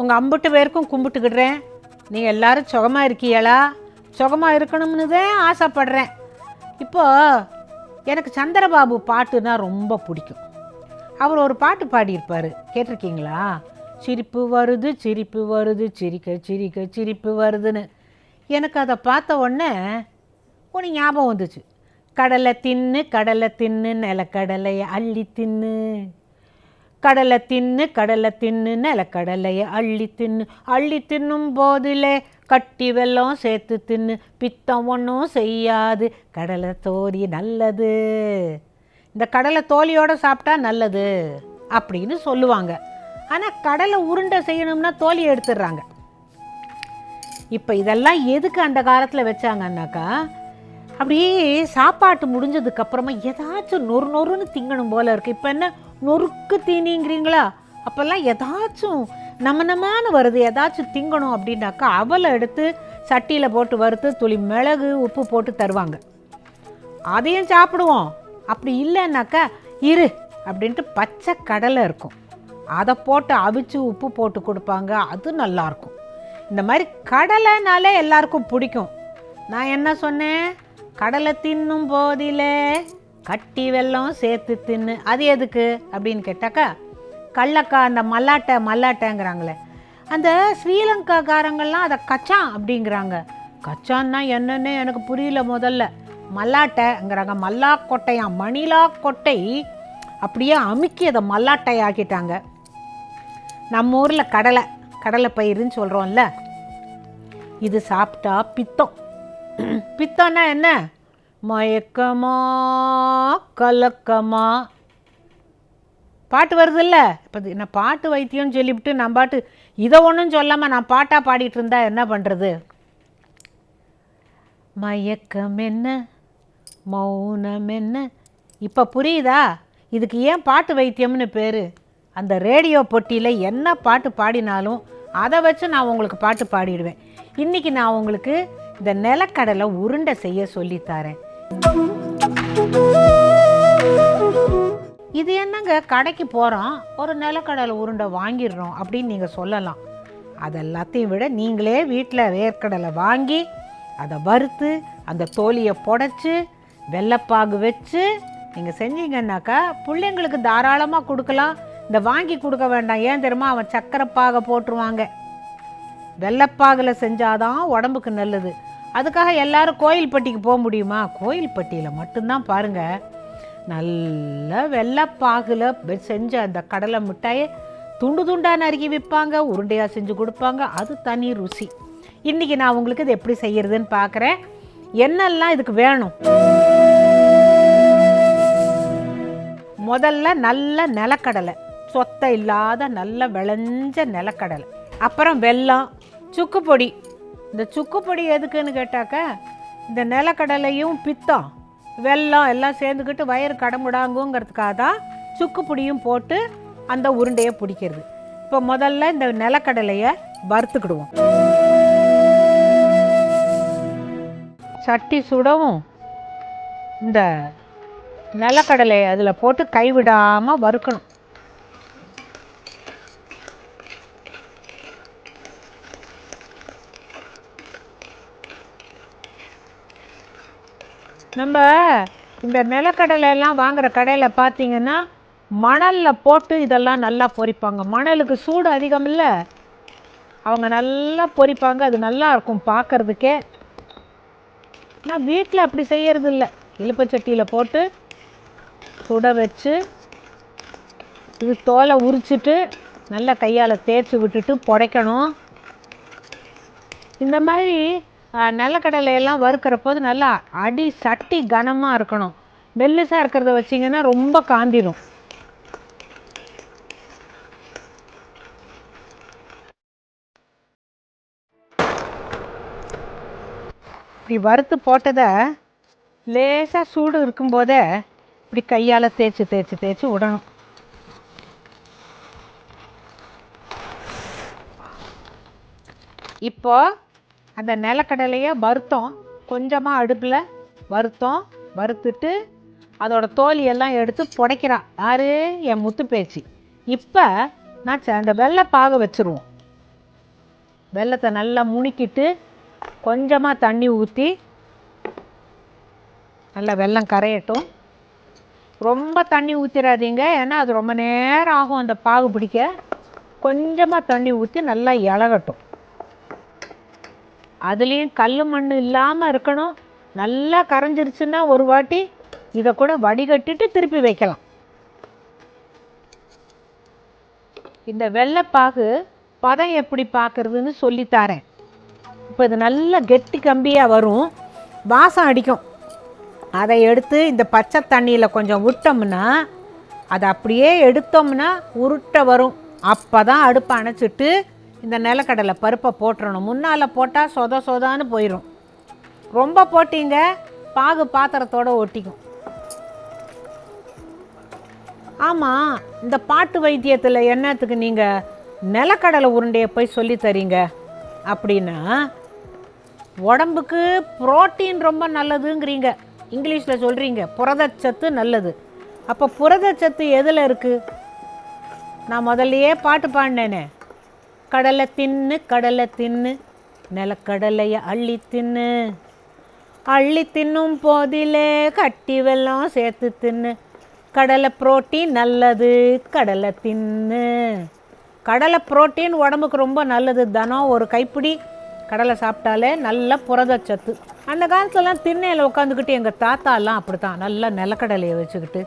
உங்கள் அம்புட்டு பேருக்கும் கும்பிட்டுக்கிடுறேன். நீங்கள் எல்லாரும் சுகமாக இருக்கீங்களா சுகமாக இருக்கணும்னு தான் ஆசைப்படுறேன். இப்போ எனக்கு சந்திரபாபு பாட்டுனா ரொம்ப பிடிக்கும். அவர் ஒரு பாட்டு பாடியிருப்பார். கேட்டிருக்கீங்களா? சிரிப்பு வருது சிரிப்பு வருது சிரிக்க சிரிக்க சிரிப்பு வருதுன்னு. எனக்கு அதை பார்த்த உடனே ஒன்று ஞாபகம் வந்துச்சு. கடலை தின்னு கடலை தின்னு நிலக்கடலையை அள்ளி தின்னு. கடலை தின்னு கடலை தின்னு நிலக்கடலையை அள்ளி தின்னு. அள்ளி தின்னும் போதிலே கட்டி வெல்லம் சேர்த்து தின்னு. பித்தம் ஒன்றும் செய்யாது. கடலை தோழி நல்லது. இந்த கடலை தோலியோடு சாப்பிட்டா நல்லது அப்படின்னு சொல்லுவாங்க. ஆனால் கடலை உருண்டை செய்யணும்னா தோலி எடுத்துடுறாங்க. இப்போ இதெல்லாம் எதுக்கு அந்த காலத்தில் வச்சாங்கன்னாக்கா அப்படியே சாப்பாட்டு முடிஞ்சதுக்கப்புறமா ஏதாச்சும் நொறு நொறுன்னு திங்கணும் போல இருக்குது இப்போ என்ன நொறுக்கு தீனிங்கிறீங்களா? அப்போல்லாம் ஏதாச்சும் நம்ம நம்மான்னு வருது ஏதாச்சும் திங்கணும் அப்படின்னாக்கா அவலை எடுத்து சட்டியில் போட்டு வறுத்து துளி மிளகு உப்பு போட்டு தருவாங்க. அதையும் சாப்பிடுவோம். அப்படி இல்லைன்னாக்கா இரு அப்படின்ட்டு பச்சை கடலை இருக்கும். அதை போட்டு அவிச்சு உப்பு போட்டு கொடுப்பாங்க. அது நல்லாயிருக்கும். இந்த மாதிரி கடலைனாலே எல்லாருக்கும் பிடிக்கும். நான் என்ன சொன்னேன்? கடலை தின்னும் போதிலே கட்டி வெல்லம் சேர்த்து தின்னு. அது எதுக்கு? அப்படின்னு கேட்டாக்கா கள்ளக்கா அந்த மல்லாட்டை மல்லாட்டைங்கிறாங்களே. அந்த ஸ்ரீலங்காக்காரங்கள்லாம் அதை கச்சான் அப்படிங்கிறாங்க. கச்சான்னா என்னன்னு எனக்கு புரியல முதல்ல. மல்லாட்டைங்கிறாங்க. மல்லா கொட்டையாம் மணிலா கொட்டை அப்படியே அமுக்கி அதை மல்லாட்டை ஆக்கிட்டாங்க நம்ம ஊரில் கடலை கடலை பயிருன்னு சொல்கிறோம்ல இது சாப்பிட்டா பித்தம். பித்தம்னா என்ன? மயக்கமா கலக்கமா. பாட்டு வருதுல்ல? இப்போ நான் பாட்டு வைத்தியம்னு சொல்லிவிட்டு நான் பாட்டு இதை ஒன்றும் சொல்லாமல் நான் பாட்டாக பாடிட்டு இருந்தா என்ன பண்ணுறது மயக்கம் என்ன? மௌனம் என்ன? இப்போ புரியுதா? இதுக்கு ஏன் பாட்டு வைத்தியம்னு பேர்? அந்த ரேடியோ பொட்டியில் என்ன பாட்டு பாடினாலும் அதை வச்சு நான் உங்களுக்கு பாட்டு பாடிடுவேன். இன்றைக்கி நான் உங்களுக்கு இந்த நிலக்கடலை உருண்டை செய்ய சொல்லித்தரேன் இது என்னங்க? கடைக்கு போகிறோம் ஒரு நிலக்கடலை உருண்டை வாங்கிடுறோம் அப்படின்னு நீங்கள் சொல்லலாம். அதெல்லாத்தையும் விட நீங்களே வீட்டில் வேர்க்கடலை வாங்கி அதை வறுத்து அந்த தோலியை புடைச்சி வெள்ளைப்பாகு வச்சு நீங்கள் செஞ்சீங்கன்னாக்கா பிள்ளைங்களுக்கு தாராளமாக கொடுக்கலாம். இந்த வாங்கி கொடுக்க வேண்டாம். ஏன் தெரியுமா? அவன் சக்கரைப்பாகை போட்டுருவாங்க. வெள்ளைப்பாகில் செஞ்சாதான் உடம்புக்கு நல்லது. அதுக்காக எல்லாரும் கோயில்பட்டிக்கு போக முடியுமா? கோயில்பட்டியில் மட்டும்தான் பாருங்கள் நல்ல வெள்ளைப்பாகில் செஞ்ச அந்த கடலை மிட்டாயை துண்டு துண்டாக நறுக்கி விற்பாங்க உருண்டையாக செஞ்சு கொடுப்பாங்க. அது தனி ருசி. இன்றைக்கி நான் உங்களுக்கு இது எப்படி செய்கிறதுன்னு பார்க்குறேன் என்னெல்லாம் இதுக்கு வேணும்? முதல்ல நல்ல நிலக்கடலை. சொத்தை இல்லாத நல்ல விளைஞ்ச நிலக்கடலை. அப்புறம் வெல்லம் சுக்கு பொடி. இந்த சுக்குப்பொடி எதுக்குன்னு கேட்டாக்க இந்த நிலக்கடலையும் பித்தம் வெல்லம் எல்லாம் சேர்ந்துக்கிட்டு வயிறு கடமுடாங்குங்கிறதுக்காக தான் சுக்குப்பொடியும் போட்டு அந்த உருண்டையை பிடிக்கிறது. இப்போ முதல்ல இந்த நிலக்கடலையை வறுத்துக்கிடுவோம். சட்டி சுடவும் இந்த நிலக்கடலையை அதில் போட்டு கைவிடாமல் வறுக்கணும். நம்ம இந்த நிலக்கடலை எல்லாம் கடையில் பார்த்தீங்கன்னா மணலில் போட்டு இதெல்லாம் நல்லா பொரிப்பாங்க. மணலுக்கு சூடு அதிகம் இல்லை அவங்க நல்லா பொரிப்பாங்க. அது நல்லா இருக்கும் பார்க்குறதுக்கே நான் வீட்டில் அப்படி செய்யறது இல்லை இழுப்பச்சட்டியில் போட்டு சுட வச்சு இது தோலை உரிச்சிட்டு நல்லா கையால் தேய்ச்சி விட்டுட்டு புடைக்கணும். இந்த மாதிரி நிலக்கடலை எல்லாம் வறுக்கிற போது நல்லா அடி சட்டி கனமாக இருக்கணும். மெல்லிசாக இருக்கிறத வச்சிங்கன்னா ரொம்ப காந்திடும் இப்படி வறுத்து போட்டதை லேசாக சூடு இருக்கும்போதே இப்படி கையால் தேய்ச்சி தேய்ச்சி தேய்ச்சி விடணும். இப்போது அந்த நிலக்கடலையை வறுத்தோம். கொஞ்சமாக அடுப்பில் வறுத்தோம். வறுத்துட்டு அதோட தோலியெல்லாம் எடுத்து புடைக்கிறான் யார்? என் முத்து பேச்சு. இப்போ நான் ச- அந்த வெள்ளை பாக வச்சுருவோம். வெல்லத்தை நல்லா முணுக்கிட்டு கொஞ்சமாக தண்ணி ஊற்றி நல்லா வெல்லம் கரையட்டும். ரொம்ப தண்ணி ஊற்றிடாதீங்க ஏன்னா அது ரொம்ப நேரம் ஆகும் அந்த பாகு பிடிக்க. கொஞ்சமாக தண்ணி ஊற்றி நல்லா இலகட்டும். அதுலேயும் கல் மண் இல்லாமல் இருக்கணும். நல்லா கரைஞ்சிருச்சுன்னா ஒரு வாட்டி இதை கூட வடிகட்டிட்டு திருப்பி வைக்கலாம். இந்த வெள்ளைப்பாகு பதம் எப்படி பார்க்குறதுன்னு சொல்லித்தாரேன். இப்போ இது நல்லா கெட்டி கம்பியாக வரும். வாசம் அடிக்கும். அதை எடுத்து இந்த பச்சை தண்ணியில் கொஞ்சம் விட்டோம்னா அதை அப்படியே எடுத்தோம்னா உருட்டை வரும். அப்போ தான் அடுப்பை அணைச்சிட்டு இந்த நிலக்கடலை பருப்பை போட்டுறணும். முன்னால் போட்டால் சொத சொதான்னு போயிடும் ரொம்ப போட்டீங்க பாகு பாத்திரத்தோட ஒட்டிக்கும். ஆமாம் இந்த பாட்டு வைத்தியத்தில் என்னத்துக்கு நீங்கள் நிலக்கடலை உருண்டையை போய் சொல்லி தரீங்க? அப்படின்னா உடம்புக்கு புரோட்டீன் ரொம்ப நல்லதுங்கிறீங்க. இங்கிலீஷில் சொல்கிறீங்க புரதச்சத்து நல்லது. அப்போ புரதச்சத்து எதில் இருக்குது நான் முதல்லையே பாட்டு பாடினேனே. கடலை தின்னு கடலை தின்னு நிலக்கடலையை அள்ளி தின்னு. அள்ளி தின்னும் போதிலே கட்டி வெள்ளம் சேர்த்து தின்னு. கடலை புரோட்டீன் நல்லது கடலை தின்னு. கடலை புரோட்டீன் உடம்புக்கு ரொம்ப நல்லது. தினம் ஒரு கைப்பிடி கடலை சாப்பிட்டாலே நல்ல புரதச்சத்து அந்த காலத்துலலாம் திண்ணையில் உட்காந்துக்கிட்டு எங்கள் தாத்தாலாம் அப்படி தான் நல்லா நிலக்கடலையை வச்சுக்கிட்டு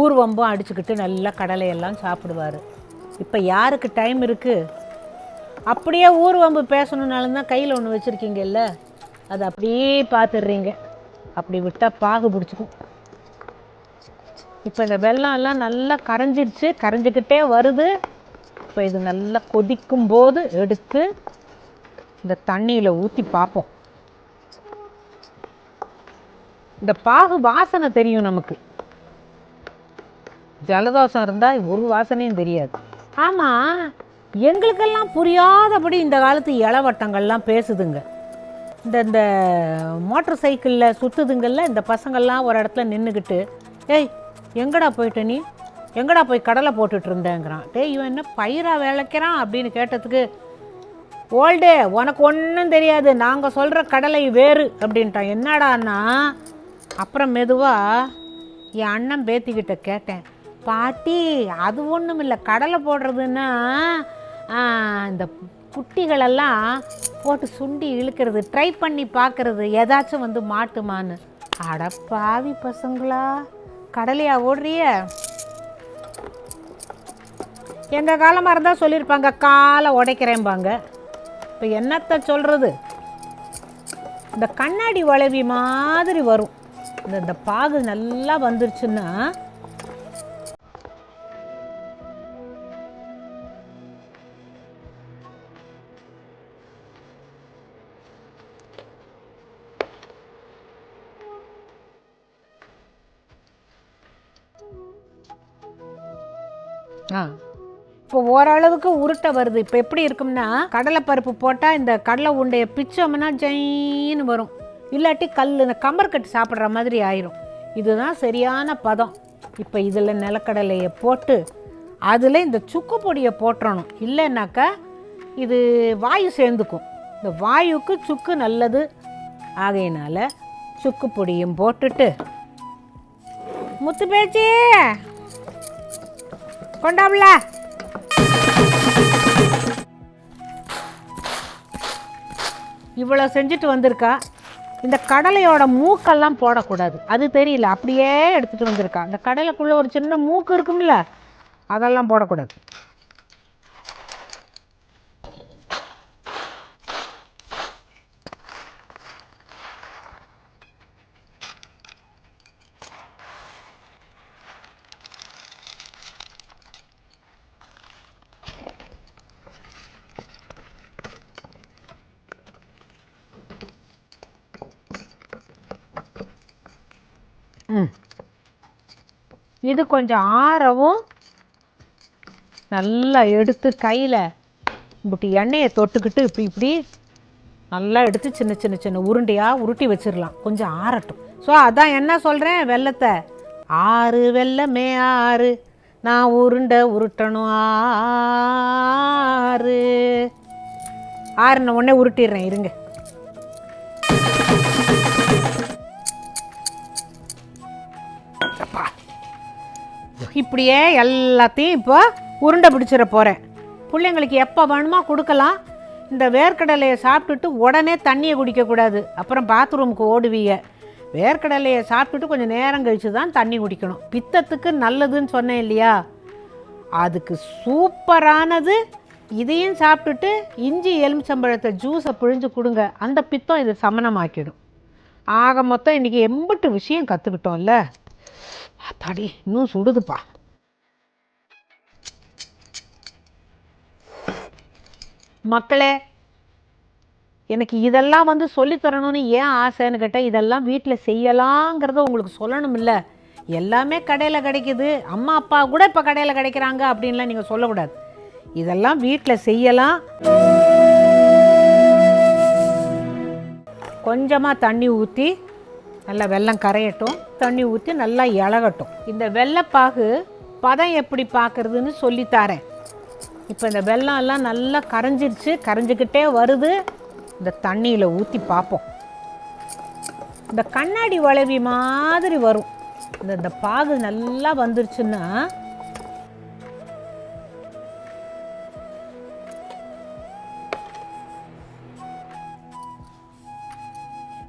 ஊர்வம்பும் அடிச்சுக்கிட்டு நல்லா கடலையெல்லாம் சாப்பிடுவார். இப்போ யாருக்கு டைம் இருக்குது அப்படியே ஊர்வம்பு பேசணுன்னாலும் தான் கையில் ஒன்று வச்சுருக்கீங்கல்ல? அதை அப்படியே பார்த்துடுறீங்க. அப்படி விட்டால் பாகு பிடிச்சிக்கும். இப்போ இந்த வெள்ளம்லாம் எல்லாம் நல்லா கரைஞ்சிருச்சு. கரைஞ்சிக்கிட்டே வருது. இப்போ இது நல்லா கொதிக்கும் போது எடுத்து இந்த தண்ணியில் ஊற்றி பார்ப்போம். இந்த பாகு வாசனை தெரியும் நமக்கு. ஜலதோஷம் இருந்தால் ஒரு வாசனையும் தெரியாது. ஆமாம் எங்களுக்கெல்லாம் புரியாதபடி இந்த காலத்து இளவட்டங்கள்லாம் பேசுதுங்க. இந்த இந்த மோட்டர் சைக்கிளில் சுற்றுதுங்கள்ல இந்த பசங்கள்லாம் ஒரு இடத்துல நின்றுக்கிட்டு ஏய் எங்கடா போயிட்ட நீ? எங்கடா போய் கடலை போட்டுட்டு இருந்தேங்கிறான். டேய் இவன் என்ன பயிராக விளைக்கிறான்? அப்படின்னு கேட்டதுக்கு ஓல்டே உனக்கு ஒன்றும் தெரியாது. நாங்கள் சொல்கிற கடலை வேறு அப்படின்ட்டான். என்னடான்னா அப்புறம் மெதுவாக என் அண்ணன் பேத்திக்கிட்ட கேட்டேன் பாட்டி அது ஒன்றும் இல்லை கடலை போடுறதுன்னா இந்த குட்டிகளெல்லாம் போட்டு சுண்டி இழுக்கிறது ட்ரை பண்ணி பார்க்குறது ஏதாச்சும் வந்து மாட்டுமான்னு. அட பாவி பசங்களா கடலையா ஓடுறிய? எங்கள் காலமாக இருந்தால் சொல்லியிருப்பாங்க காலை உடைக்கிறேன்பாங்க. இப்போ என்னத்தை சொல்கிறது இந்த கண்ணாடி வளைவி மாதிரி வரும். இந்த இந்த பாகு நல்லா வந்துருச்சுன்னா இப்போ ஓரளவுக்கு உருட்டை வருது. இப்போ எப்படி இருக்கும்னா கடலைப்பருப்பு போட்டால் இந்த கடலை உண்டையை பிச்சோம்னா ஜெயின்னு வரும். இல்லாட்டி கல் இந்த கம்பர்கட்டு சாப்பிட்ற மாதிரி ஆயிரும். இதுதான் சரியான பதம். இப்போ இதில் நிலக்கடலையை போட்டு அதில் இந்த சுக்கு பொடியை போட்டுறணும். இல்லைன்னாக்கா இது வாயு சேர்ந்துக்கும். இந்த வாயுக்கு சுக்கு நல்லது. ஆகையினால சுக்கு பொடியும் போட்டுட்டு முத்து பேச்சி! கொண்டாம்ல இவ்வளோ செஞ்சுட்டு வந்திருக்கா. இந்த கடலையோட மூக்கெல்லாம் போடக்கூடாது. அது தெரியல அப்படியே எடுத்துகிட்டு வந்திருக்கா. இந்த கடலைக்குள்ளே ஒரு சின்ன மூக்கு இருக்கும்ல அதெல்லாம் போடக்கூடாது. இது கொஞ்சம் ஆறவும் நல்லா எடுத்து கையில் இப்படி எண்ணெயை தொட்டுக்கிட்டு இப்படி இப்படி நல்லா எடுத்து சின்ன சின்ன சின்ன உருண்டையாக உருட்டி வச்சிடலாம் கொஞ்சம் ஆறட்டும். ஸோ அதான் என்ன சொல்கிறேன் வெள்ளத்தை. ஆறு வெள்ளமே ஆறு. நான் உருண்டை உருட்டணும். ஆறு. ஆறுன உடனே உருட்டிடுறேன் இருங்க. இப்படியே எல்லாத்தையும் இப்போ உருண்டை பிடிச்சிட போகிறேன் பிள்ளைங்களுக்கு எப்போ வேணுமோ கொடுக்கலாம். இந்த வேர்க்கடலையை சாப்பிட்டுட்டு உடனே தண்ணியை குடிக்கக்கூடாது. அப்புறம் பாத்ரூமுக்கு ஓடுவீங்க. வேர்க்கடலையை சாப்பிட்டுட்டு கொஞ்சம் நேரம் கழித்து தான் தண்ணி குடிக்கணும். பித்தத்துக்கு நல்லதுன்னு சொன்னேன் இல்லையா? அதுக்கு சூப்பரானது. இதையும் சாப்பிட்டுட்டு இஞ்சி எலுமிச்சம்பழத்தை ஜூஸை பிழிஞ்சு கொடுங்க. அந்த பித்தம் இது சமனமாக்கிடும் ஆக மொத்தம் இன்றைக்கி எம்பிட்டு விஷயம் கற்றுக்கிட்டோம்ல அத்தாடி இன்னும் சுடுதுப்பா. மக்களே எனக்கு இதெல்லாம் வந்து சொல்லித் தரணும்னு ஏன் ஆசைன்னு கேட்டால் இதெல்லாம் வீட்டில் செய்யலாங்கிறத உங்களுக்கு சொல்லணும் இல்லை எல்லாமே கடையில் கிடைக்குது. அம்மா அப்பா கூட இப்போ கடையில் கிடைக்கிறாங்க அப்படின்லாம் நீங்கள் சொல்லக்கூடாது. இதெல்லாம் வீட்டில் செய்யலாம். கொஞ்சமாக தண்ணி ஊற்றி நல்லா வெல்லம் கரையட்டும். தண்ணி ஊற்றி நல்லா இழகட்டும் இந்த வெள்ளைப்பாகு பதம் எப்படி பார்க்குறதுன்னு சொல்லித்தாரேன். இப்போ இந்த வெள்ளம் எல்லாம் நல்லா கரைஞ்சிருச்சு. கரைஞ்சிக்கிட்டே வருது. இந்த தண்ணியில் ஊற்றி பார்ப்போம் இந்த கண்ணாடி வளைவி மாதிரி வரும். இந்த இந்த பாகு நல்லா வந்துருச்சுன்னா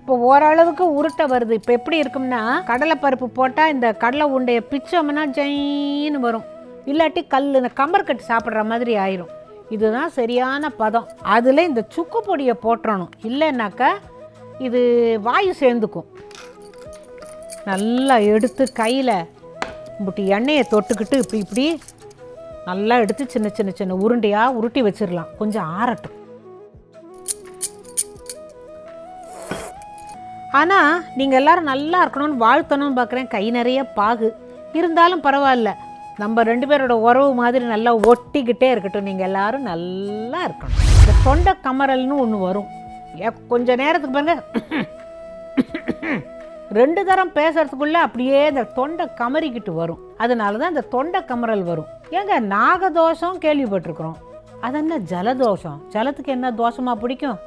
இப்போ ஓரளவுக்கு உருட்டை வருது. இப்போ எப்படி இருக்கும்னா கடலைப்பருப்பு போட்டால் இந்த கடலை உருண்டையை பிச்சோம்னா ஜெயின்னு வரும். இல்லாட்டி கல் இந்த கம்பர்கட்டு சாப்பிட்ற மாதிரி ஆயிரும். இதுதான் சரியான பதம். அதில் இந்த சுக்கு பொடியை போட்டுறணும் இல்லைன்னாக்கா இது வாயு சேர்ந்துக்கும். நல்லா எடுத்து கையில் இப்படி எண்ணெயை தொட்டுக்கிட்டு இப்படி இப்படி நல்லா எடுத்து சின்ன சின்ன சின்ன உருண்டையாக உருட்டி வச்சிடலாம் கொஞ்சம் ஆறட்டும். ஆனால் நீங்கள் எல்லாரும் நல்லா இருக்கணும்னு வாழ்த்தணும்னு பார்க்குறேன் கை நிறைய பாகு. இருந்தாலும் பரவாயில்ல. நம்ம ரெண்டு பேரோட உறவு மாதிரி நல்லா ஒட்டிக்கிட்டே இருக்கட்டும். நீங்கள் எல்லாரும் நல்லா இருக்கணும். இந்த தொண்டை கமரல்னு ஒன்று வரும். ஏ கொஞ்ச நேரத்துக்கு பாருங்க. ரெண்டு தரம் பேசுறதுக்குள்ள அப்படியே இந்த தொண்டை கமறிக்கிட்டு வரும். அதனால தான் இந்த தொண்டை கமரல் வரும். ஏங்க நாகதோஷம் கேள்விப்பட்டிருக்கிறோம். அது என்ன ஜலதோஷம்? ஜலத்துக்கு என்ன தோஷமா பிடிக்கும்?